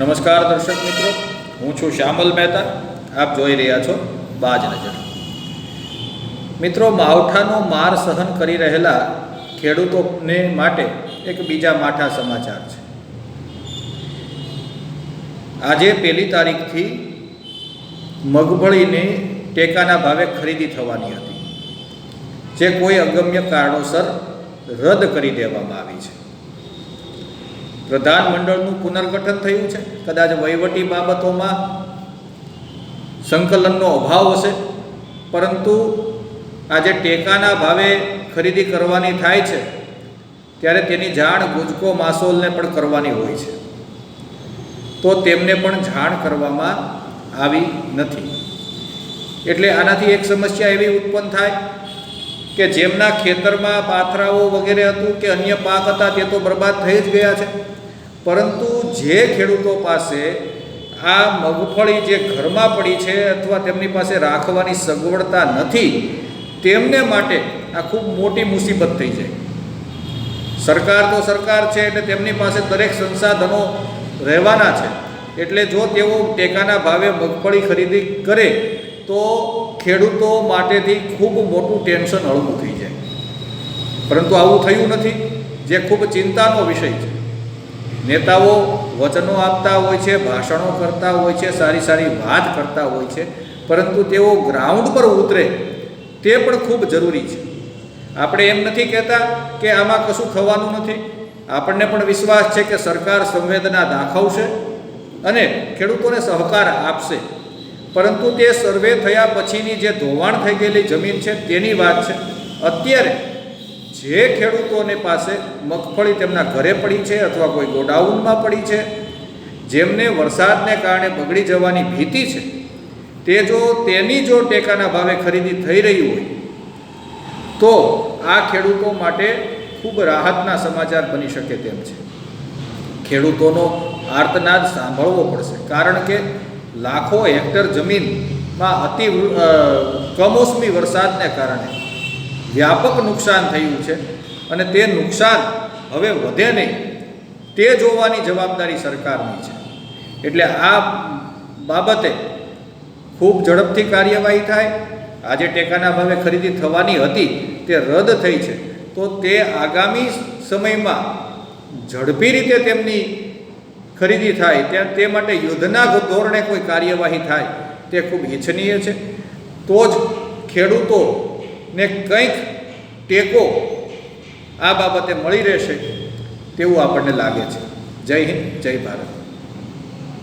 નમસ્કાર દર્શક મિત્રો, હું છું શ્યામલ મહેતા, આપ જોઈ રહ્યા છો બાજ નજર. મિત્રો, માવઠાનો માર સહન કરી રહેલા ખેડૂતોને માટે એક બીજા માઠા સમાચાર છે. આજે પહેલી તારીખથી મગફળીને ટેકાના ભાવે ખરીદી થવાની હતી, જે કોઈ અગમ્ય કારણોસર રદ કરી દેવામાં આવી છે. પ્રધાનમંડળનું પુનર્ગઠન થયું છે. કદાચ વહીવટી બાબતોમાં સંકલનનો અભાવ હશે. પરંતુ આજે ટેકાના ભાવે ખરીદી કરવાની થાય છે, ત્યારે તેની જાણ ગુજકો માસોલને પણ કરવાની હોય છે. તો તેમને પણ જાણ કરવામાં આવી નથી. એટલે આનાથી એક સમસ્યા એવી ઉત્પન્ન થાય કે જેમના ખેતરમાં પાથરાઓ વગેરે હતું કે અન્ય પાક હતા, તે તો બરબાદ થઈ જ ગયા છે. પરંતુ જે ખેડૂતો પાસે આ મગફળી જે ઘરમાં પડી છે અથવા તેમની પાસે રાખવાની સગવડતા નથી, તેમને માટે આ ખૂબ મોટી મુસીબત થઈ જાય. સરકાર તો સરકાર છે એટલે તેમની પાસે દરેક સંસાધનો રહેવાના છે. એટલે જો તેઓ ટેકાના ભાવે મગફળી ખરીદી કરે, તો ખેડૂતો માટેથી ખૂબ મોટું ટેન્શન હળવું થઈ જાય. પરંતુ આવું થયું નથી. જે ખૂબ ચિંતાનો વિષય છે. નેતાઓ વચનો આપતા હોય છે, ભાષણો કરતા હોય છે, સારી સારી વાત કરતા હોય છે, પરંતુ તેઓ ગ્રાઉન્ડ પર ઉતરે તે પણ ખૂબ જરૂરી છે. આપણે એમ નથી કહેતા કે આમાં કશું થવાનું નથી. આપણને પણ વિશ્વાસ છે કે સરકાર સંવેદના દાખવશે અને ખેડૂતોને સહકાર આપશે. પરંતુ તે સર્વે થયા પછીની જે ધોવાણ થઈ ગયેલી જમીન છે તેની વાત છે. અત્યારે જે ખેડૂતોને પાસે મગફળી તેમના ઘરે પડી છે અથવા કોઈ ગોડાઉનમાં પડી છે, જેમને વરસાદને કારણે બગડી જવાની ભીતિ છે, તે જો તેની જો ટેકાના ભાવે ખરીદી થઈ રહી હોય, તો આ ખેડૂતો માટે ખૂબ રાહતના સમાચાર બની શકે તેમ છે. ખેડૂતોનો આર્તનાદ સાંભળવો પડશે, કારણ કે લાખો હેક્ટર જમીનમાં અતિ કમોસમી વરસાદને કારણે વ્યાપક નુકસાન થયું છે અને તે નુકસાન હવે વધે નહીં. તે જોવાની જવાબદારી સરકારની છે. એટલે આ બાબતે ખૂબ ઝડપથી કાર્યવાહી થાય. આજે ટેકાના ભાવે ખરીદી થવાની હતી, તે રદ થઈ છે. તો તે આગામી સમયમાં ઝડપી રીતે તેમની ખરીદી થાય, ત્યાં તે માટે યુદ્ધના ધોરણે કોઈ કાર્યવાહી થાય, તે ખૂબ ઈચ્છનીય છે. તો જ ખેડૂતોને કંઈક ટેકો આ બાબતે મળી રહેશે તેવું આપણને લાગે છે. જય હિન્દ, જય ભારત.